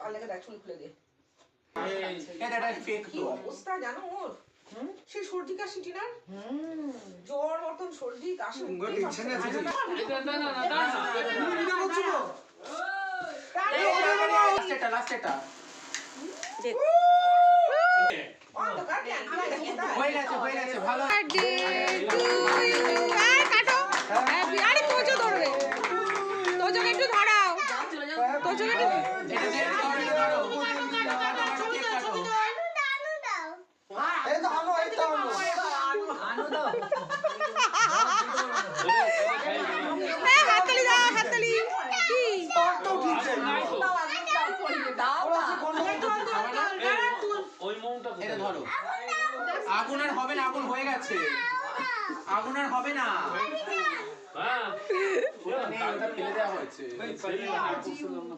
পাল্লাকে দেখ চুল খুলে দে। কি অবস্থা জানো ওর? সেই সর্দি কাশি টিনার? জ্বর মতন সর্দি কাশি তোমার হাততালি দাও হাততালি। এটা ধরো আগুন আর হবে না আগুন হয়ে গেছে। আগুন আর হবে না। হ্যাঁ। 他平时这样会吃所以吃一